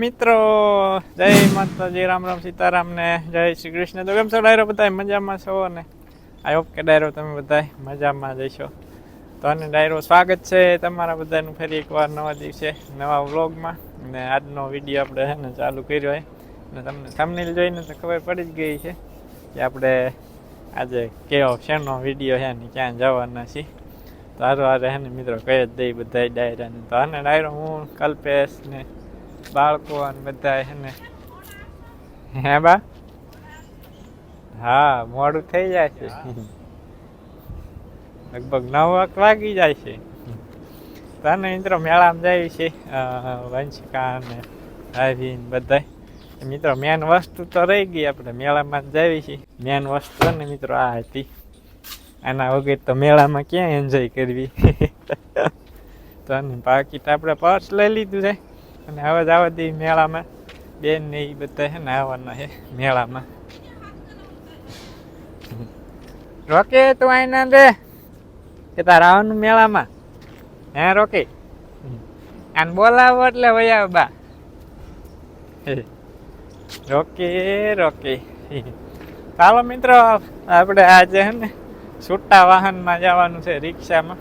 મિત્રો, જય માતાજી, રામ રામ સીતારામ ને જય શ્રી કૃષ્ણ. તો કેમ છો? ડાયરો બધા મજામાં છો? ને આઈ હોપ કે ડાયરો તમે બધા મજામાં જઈશો તો અને ડાયરો સ્વાગત છે તમારા બધાનું ફરી એકવાર નવા દિવસે, નવા વ્લોગમાં. ને આજનો વીડિયો આપણે છે ને ચાલુ કર્યો હોય ને તમને થંબનેલ જોઈને તો ખબર પડી જ ગઈ છે કે આપણે આજે કેવો શેનો વીડિયો છે ને ક્યાં જવાના છીએ. તો હારો, હારે હે ને મિત્રો કહી જ દઈ બધા ડાયરાને. તો આને ડાયરો, હું કલ્પેશ ને બાળકો અને બધા ને. હે બા? હા, મોડું થઈ જાય છે. લગભગ નવ વાગ વાગી જાય છે. તને મિત્રો મેળામાં જાય છે વંશિકા અને આવીન બધા મિત્રો મેન વસ્તુ તો રહી ગઈ આપણે મેળામાં જ જાવી છીએ. મેન વસ્તુ ને મિત્રો આ હતી. આના વગર તો મેળામાં ક્યાં એન્જોય કરવી? તો બાકી પાકીટ આપણે પર્સ લઈ લીધું છે. અને હવે જવા દઈએ મેળામાં. બેન ને એ બધા છે ને આવવાના છે મેળામાં. રોકે તું આઈના રે. કે તાર આવવાનું મેળામાં? હે રોકે? આને બોલાવો એટલે વયા બા. રોકે રોકે. ચાલો મિત્રો, આપણે આજે છે ને છૂટા વાહનમાં જવાનું છે રિક્ષામાં.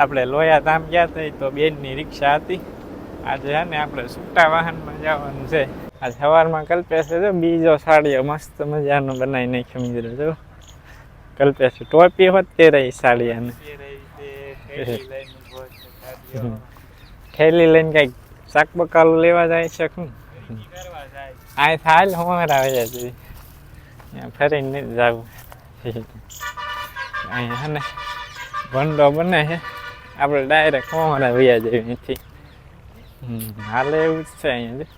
આપણે લોયા ધામ ગયા હતા તો બેનની રિક્ષા હતી. આજે છે ને આપણે છૂટા વાહનમાં જવાનું છે. આજ સવારમાં કલ્પેશે જો બીજો સાડીઓ મસ્ત મજાનો બનાવી નાખ્યો મિત્રો જો. કલ્પેશે ટોપી હોત તે રહી સાડીયાને થેલી લઈને કંઈક શાક બકાલું લેવા જાય છે શું? આ થાલ હોમર આવે છે. ફરીને જવું. અહીંયા ને ભંડો બને છે. આપણે ડાયરેક્ટ હોમરા વયા જઈએ અહીંથી. હાલે એવું જ છે અહીંયા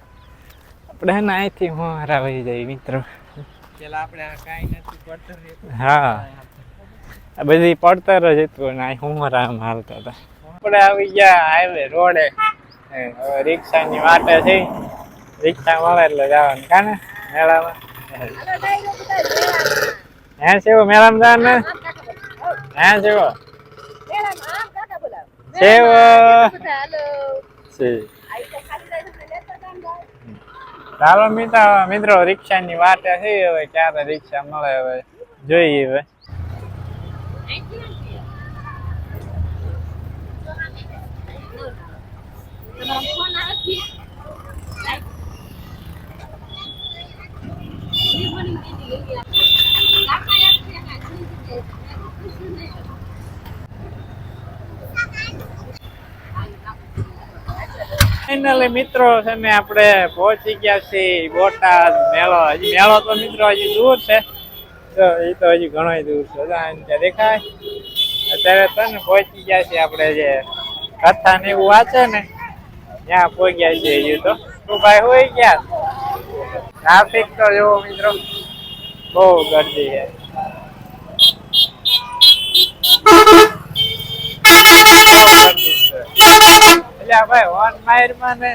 આપણે ના અહીંથી હોમરા વહી જાય મિત્રો. પેલા આપણે આ કાંઈ નથી પડતર. હા. આ બધી પડતર જ હતું ને અહીં હું આમ હાલતા હતા. આપણે આવી ગયા હાઈવે રોડે. હવે રિક્ષાની વાટે છે. રિક્ષા મળે એટલે જવાનું કાને? મેળામાં. હે સેવો મેળામાં જવાનું હે જેવો સેવો છે. ચાલો મિત્રો મિત્રો રિક્ષાની વાત છે હવે ક્યારે રિક્ષા મળે હવે? જોઈએ હવે. ફાઇનલી મિત્રો, છે ને આપણે પહોંચી ગયા છીએ બોટાદ મેળો. હજી મેળો તો મિત્રો હજી દૂર છે. તો એ તો હજી ઘણો દૂર છે. દેખાય. અત્યારે તો ને પહોંચી ગયા છીએ આપણે જે કથા ને એવું વાંચે ને, ત્યાં પહોંચ્યા છીએ હજી તો. તું ભાઈ, હોય ગયા ટ્રાફિક તો જોવો મિત્રો, બહુ ગરદી છે બહુ ગર્દી છે. એટલે વન માઇરમાં ને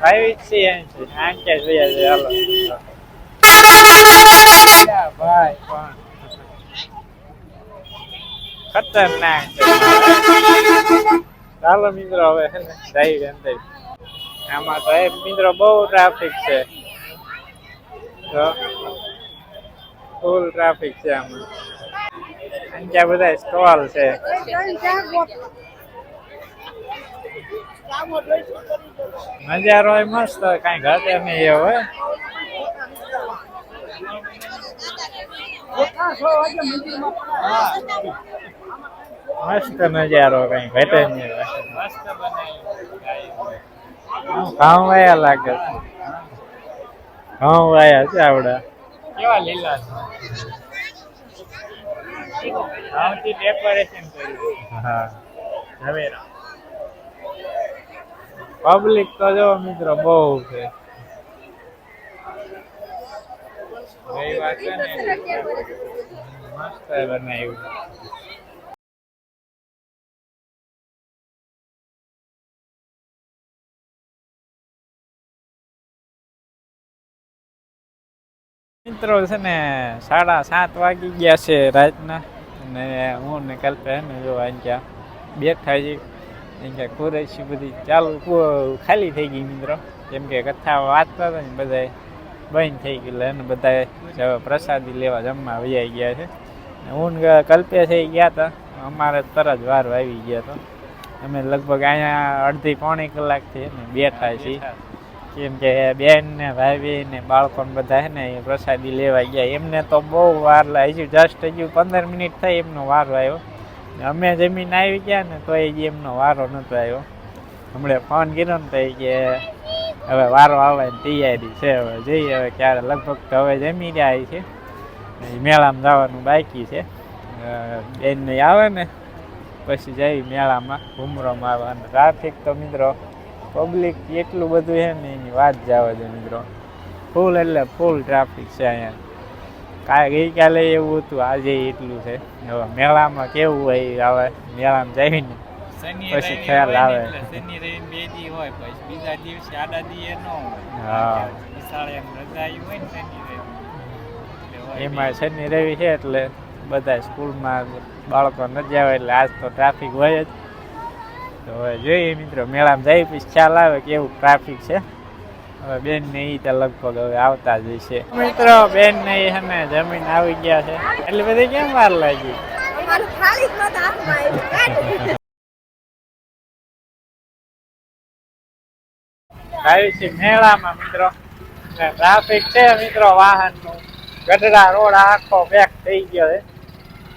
ભાઈ છીએ અહીંથી આંકે જોઈએ છે હાલો. ભાઈ પણ. ખતરનાક. છે. ચાલો મિત્રો હવે હે ને જઈએ અંદર આમાં તો એક મિત્રો બહુ ટ્રાફિક છે. ફૂલ ટ્રાફિક છે આમાં. અહીંયા બધા સ્ટોલ છે. નજારો મસ્ત કઈ ઘટે નહીં એ હોય મસ્ત નજારો કઈ ઘટે નહીં ઘઉં વાયા લાગે છે ઘઉં વાયા છે આવડા. કેવા લીલા છે? ડેકોરેશન કર્યું. હા. હવે પબ્લિક તો જો મિત્રો બહુ છે. ગઈ વાત છે ને મસ્ત બનાવ્યું. મિત્રો છે ને સાડા સાત વાગી ગયા છે રાતના. અને હું ને કલ્પે ને જો અહીંયા બેઠા છીએ. અહીંયા કુરેશી બધી ચાલુ ખાલી થઈ ગઈ મિત્રો. કેમ કે કથા વાંચતા હતા ને બધા બંધ થઈ ગયું અને બધા પ્રસાદી લેવા જમવા વૈયા ગયા છે. હું કલ્પે થઈ ગયા હતા. અમારે તરત વાર આવી ગયા તો અમે લગભગ અહીંયા અડધી પોણી કલાકથી ને બેઠા છીએ. કેમ કે બેન ને ભાભી ને બાળકો બધા ને પ્રસાદી લેવા ગયા. એમને તો બહુ વાર લાગી જસ્ટ હજુ પંદર મિનિટ થઈ એમનો વાર આવ્યો અમે જમીન આવી ગયા ને તો એ એમનો વારો નતો આવ્યો. હમણાં ફોન કર્યો ને તો એ કે હવે વારો આવવાની તૈયારી છે, હવે જઈએ હવે ક્યારે. લગભગ તો હવે જમી રહ્યા છે. મેળામાં જવાનું બાકી છે. બેનને આવે ને, પછી જઈ મેળામાં ઘુમરોમાં આવે અને ટ્રાફિક તો મિત્રો પબ્લિક એટલું બધું છે ને એની વાત જવા દે મિત્રો. ફૂલ એટલે ફૂલ ટ્રાફિક છે અહીંયા. કાંઈ ગઈકાલે એવું હતું આજે એટલું છે. હવે મેળામાં કેવું હોય હવે મેળામાં જઈને પછી ખ્યાલ આવે. શનિ રવિ બે દી હોય પછી બીજા દિવસે આડા દી ન હોય. હા. વિશાળે એમ રજા હોય ને શનિ રવિ. એમાં શનિ રવિ છે એટલે બધા સ્કૂલમાં બાળકો નથી આવે એટલે આજ તો ટ્રાફિક હોય જ. તો હવે જોઈએ મિત્રો મેળામાં જઈ પછી ખ્યાલ આવે કેવું ટ્રાફિક છે. હવે બેન ને ઈ તો લગભગ હવે આવતા જ હશે. મિત્રો બેન ને ઈ હમે જમીન આવી ગયા છે. એટલે બધી કેમ વાર લાગી. આવી છે મેળામાં મિત્રો. ટ્રાફિક છે મિત્રો વાહનનું ગઢડા રોડ આખો પેક થઈ ગયો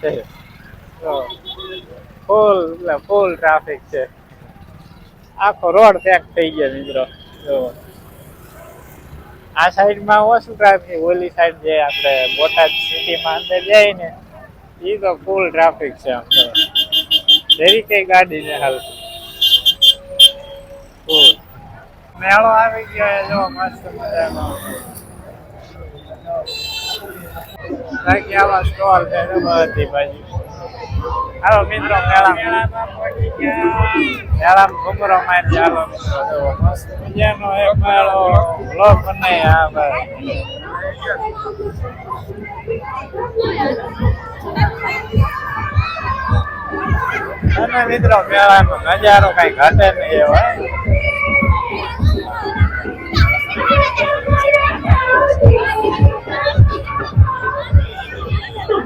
છે. ફૂલ ફૂલ ટ્રાફિક છે. આખો રોડ પેક થઈ ગયો મિત્રો. જો આ સાઈડમાં ઓછું ટ્રાફિક ઓલી સાઈડ જે આપણે બોટાદ સિટીમાં અંદર જઈએ ને એ તો ફૂલ ટ્રાફિક છે આમ તો. જેવી કઈ ગાડી ને હાલ ફૂલ મેળો આવી ગયો જો, મસ્ત મજાનો. બાકી આવા સ્ટોલ છે બધી બાજુ. હાલો મિત્રો મેળા મેળામાં મેળામાં ઘુમરો મારી મસ્ત મજાનો એક મેળો લોક બનાવી આ ભાઈ અને મિત્રો મેળાનો નજારો કઈ ઘટે નહીં એવો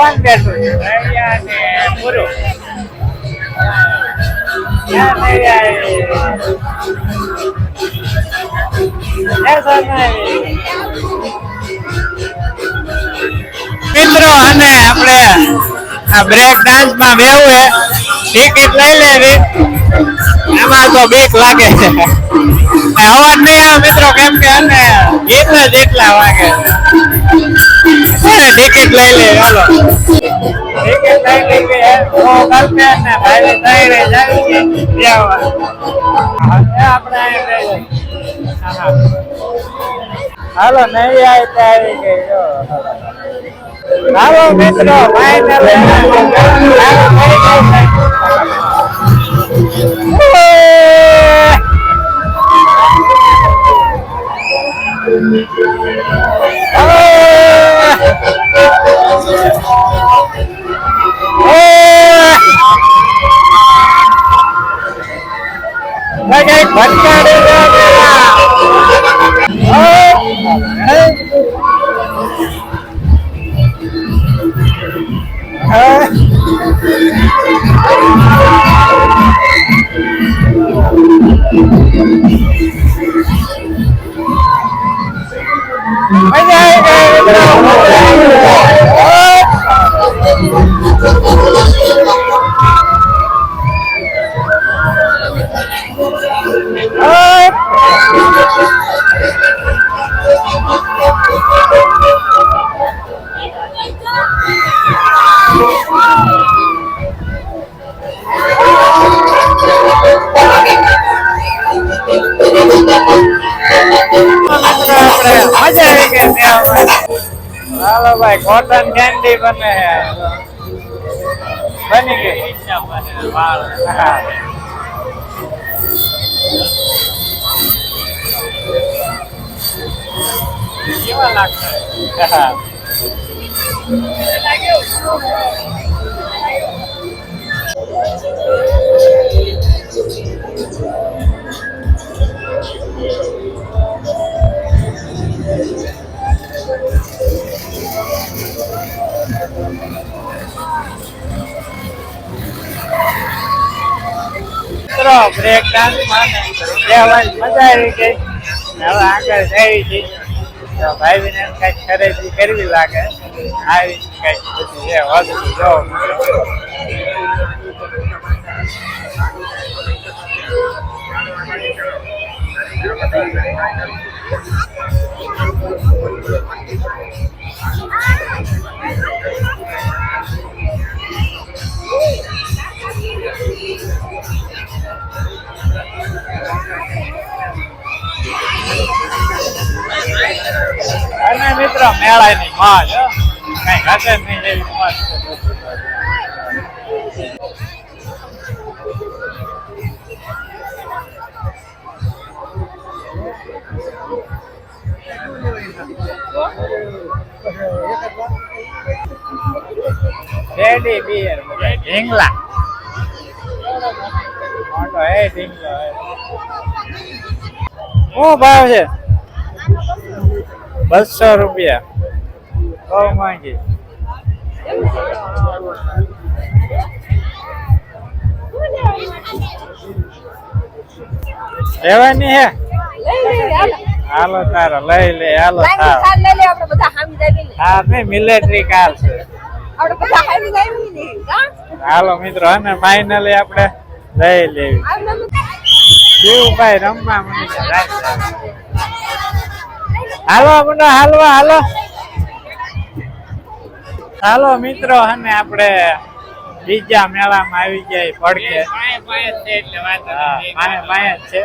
કોણ બેઠું? મિત્રો અને આપણે આ બ્રેક ડાન્સમાં બેવું હે ટિકિટ લઈ લેવી. એમાં તો બીક લાગે છે. અવાજ નહીં આવે મિત્રો, કેમ કે અને ગીત જ એટલા વાગે ટિકિટ લઈ લે હાલો ટિકિટ લઈ લઈ કે તો ને ભાઈ થઈ. હાલો નહીં આવી તો આવી જો હાલો, મિત્રો. ફાઇનલ કઈ வட்டார ભાઈ કોટન કેન્ડી બને બની ગઈ? કેવા લાગશે મિત્રો બ્રેક ડાન્સમાં મજા આવી ગઈ. હવે આગળ થઈ છે તો ભાઈ બહેન કંઈક ખરીદી કરવી લાગે. આવી કંઈક બધું છે વધુ જો. અને મિત્ર મેળાની મોજ હો. કઈ ઘટે જ નહીં એવી છે. રેડી બિયર ઢીંગલા. શું ભાવ છે બસો રૂપિયા. બહુ માંગી. લેવાની હે? હાલો તારો લઈ લે હાલો હા નહીં મિલિટરી કાર છે. હાલો મિત્રો અને ફાઇનલી આપણે લઈ લેવી. શિવભાઈ રમવા મને. હાલો મને હાલવા હાલો. હાલો મિત્રો અને આપણે બીજા મેળામાં આવી જાય પડખે માને માયા જ છે.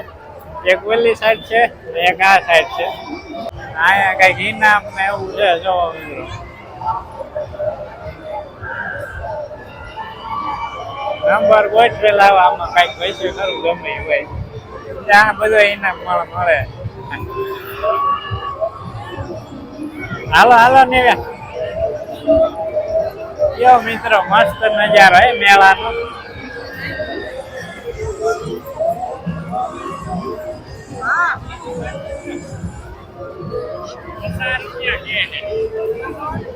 એક ઓલી સાઈડ છે એક આ સાઈડ છે. અહીંયા કંઈક ઇનામ ને એવું છે જો મિત્રો. નંબર ગોઠવેલા આમાં કંઈક પૈસે ખરું ગમે હોય. ત્યાં બધો ઇનામ મળે મળે. હાલો હાલો નેવ્યા કયો મિત્રો, મસ્ત નજારો હે, મેળાનો.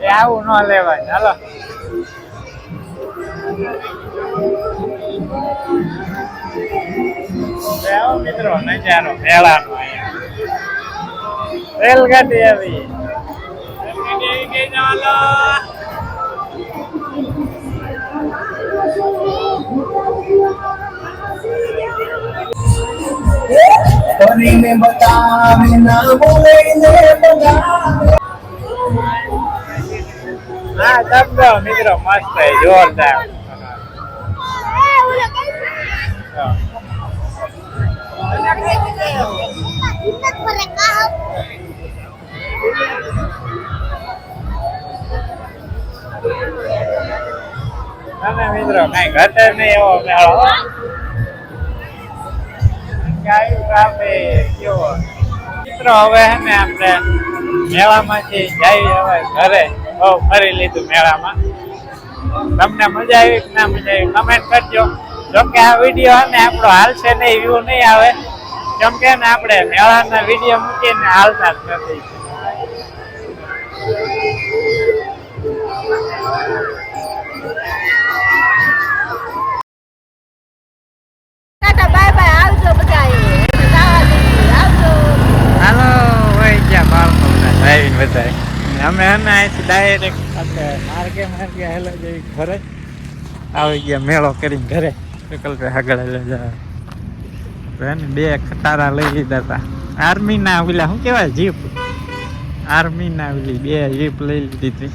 એ આવું ન લેવાય, હાલો. એ આવો મિત્રો, નજારો, મેળાનો અહીંયા. રેલગાડી આવી. કરીને બતાવે ના બોલીને હા શબ્દો મિત્રો મસ્ત છે જોરદાર હા. અને મિત્રો, કઈ ઘટે નહીં એવો મેળો મિત્રો, હવે ને આપણે મેળામાંથી જઈ હવે ઘરે. બહુ ફરી લીધું મેળામાં. તમને મજા આવી ના મજા આવી? કમેન્ટ કરજો. જો કે આ વીડિયો ને આપણો હાલશે નહીં વ્યૂ નહીં આવે. કેમ કે આપણે મેળાના વીડિયો મૂકીને હાલતા જ નથી. આવજો બધા જવા દઈએ આવજો હાલો હોય ગયા બાળકો આવીને બધાય. અમે ને અહીંથી ડાયરેક્ટ માર્ગે માર્ગે હેલો જઈ ઘરે આવી ગયા, મેળો કરીને ઘરે. વિકલ્પે આગળ હેલો જાય બે ખટારા લઈ લીધા હતા આર્મીના ઓલા, શું કહેવાય, જીપ? આર્મીના ઓલી બે જીપ લઈ લીધી હતી.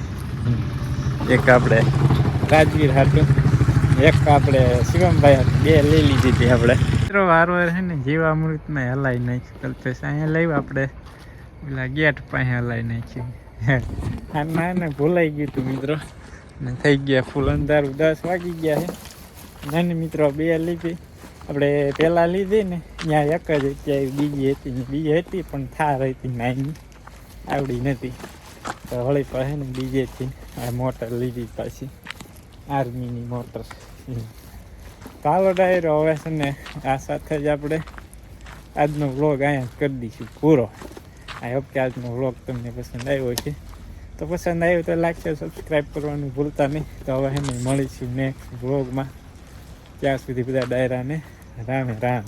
એક આપણે રાજગીર હતું એક આપણે શિવમભાઈ બે લઈ લીધી હતી આપણે. મિત્રો વારવાર છે ને જીવામૃતમાં હલાઈ નાખ્યું. કલ્પેશ અહીંયા લઈ આપણે. પેલા ગેટ પાસે હલાઈ નાખ્યું. હા, ના, ને, ભૂલાઈ ગયું તું મિત્રો. ને થઈ ગયા ફૂલ અંધારું. દસ વાગી ગયા છે. નાની મિત્રો, બે લીધી. આપણે પહેલાં લીધી ને, ત્યાં એક જ હતી બીજી હતી ને, બીજી હતી, પણ થાર હતી નાની. આવડી નથી. તો વળી પાસે ને બીજી હતી. મોટર લીધી પાછી. આર્મીની મોટર. ચાલો ડાયરો હવે છે ને આ સાથે જ આપણે આજનો વ્લોગ અહીંયા જ કરી દઈશું પૂરો. આઈ હોપ કે આજનો વ્લોગ તમને પસંદ આવ્યો છે તો પસંદ આવ્યો તો લાઈક શેર સબસ્ક્રાઈબ કરવાનું ભૂલતા નહીં. તો હવે એને મળીશું નેક્સ્ટ વ્લોગમાં ત્યાં સુધી બધા ડાયરાને રામે રામ.